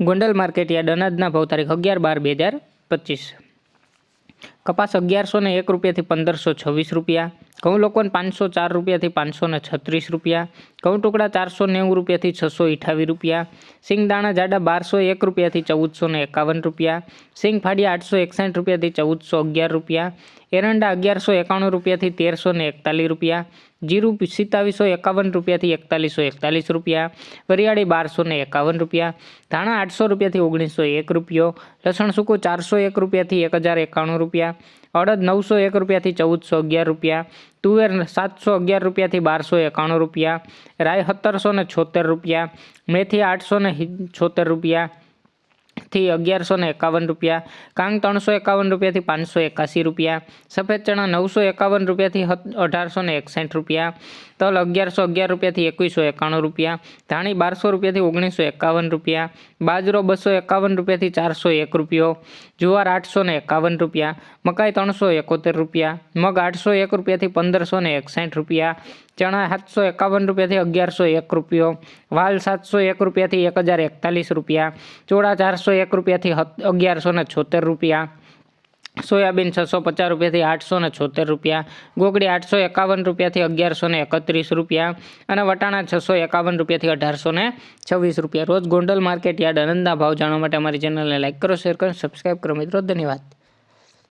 Gondal market yard અનાજના ભાવ તારીખ અગિયાર બાર બે હજાર પચીસ. કપાસ અગિયારસો ને એક રૂપિયાથી પંદરસો છવ્વીસ રૂપિયા. ઘઉં લોકોને પાંચસો ચાર રૂપિયાથી પાંચસો ને છત્રીસ રૂપિયા, ઘઉં ટુકડા ચારસો નેવું રૂપિયાથી છસો અઠ્ઠાવીસ રૂપિયા, સિંગ દાણા જાડા બારસો એક રૂપિયાથી ચૌદસો ને એકાવન રૂપિયા, સિંગ ફાડિયા આઠસો એકસાઠ રૂપિયાથી ચૌદસો અગિયાર રૂપિયા, એરંડા અગિયારસો એકાણું રૂપિયાથી તેરસો ને એકતાલીસ રૂપિયા, જીરું સિત્તાવીસો એકાવન રૂપિયાથી એકતાલીસો એકતાલીસ રૂપિયા, વરિયાળી બારસો ને એકાવન રૂપિયા, ધાણા આઠસો રૂપિયાથી ઓગણીસો એક રૂપિયો, લસણ સૂકું ચારસો એક રૂપિયાથી એક હજાર એકાણું રૂપિયા, અડદ નવસો એક રૂપિયાથી ચૌદસો અગિયાર રૂપિયા તુવેર સાતસો અગિયાર રૂપિયાથી બારસો એકાણું રૂપિયા રાય સત્તરસો ને છોતેર રૂપિયા, મેથી આઠસો ને છોતેર રૂપિયા થી અગિયારસો ને એકાવન રૂપિયા, કાંગ ત્રણસો એકાવન રૂપિયાથી પાંચસો એકાસી રૂપિયા, સફેદ ચણા નવસો એકાવન રૂપિયાથી અઢારસો ને એકસઠ રૂપિયા, તલ અગિયારસો અગિયાર રૂપિયાથી એકવીસો એકાણું રૂપિયા, ધાણી બારસો રૂપિયાથી ઓગણીસો એકાવન રૂપિયા, બાજરો બસો એકાવન રૂપિયાથી ચારસો એક રૂપિયો, જુવાર આઠસો ને એકાવન રૂપિયા, મકાઈ ત્રણસો એકોતેર રૂપિયા, મગ આઠસો એક રૂપિયાથી પંદરસો ને એકસઠ રૂપિયા ચણા સાતસો એકાવન રૂપિયાથી અગિયારસો એક રૂપિયો, વાલ સાતસો એક રૂપિયાથી એક હજાર એકતાલીસ રૂપિયા, ચોળા ચારસો એક રૂપિયાથી અગિયારસો ને છોતેર રૂપિયા, સોયાબીન છસો પચાસ રૂપિયાથી આઠસો ને છોતેર રૂપિયા, ગોગડી આઠસો એકાવન રૂપિયાથી અગિયારસો ને એકત્રીસ રૂપિયા અને વટાણા છસો એકાવન રૂપિયાથી અઢારસો ને છવ્વીસ રૂપિયા. રોજ ગોંડલ માર્કેટ યાર્ડ આનંદના ભાવ જાણવા માટે અમારી ચેનલને લાઇક કરો, શેર કરો સબસ્ક્રાઈબ કરો મિત્રો. ધન્યવાદ.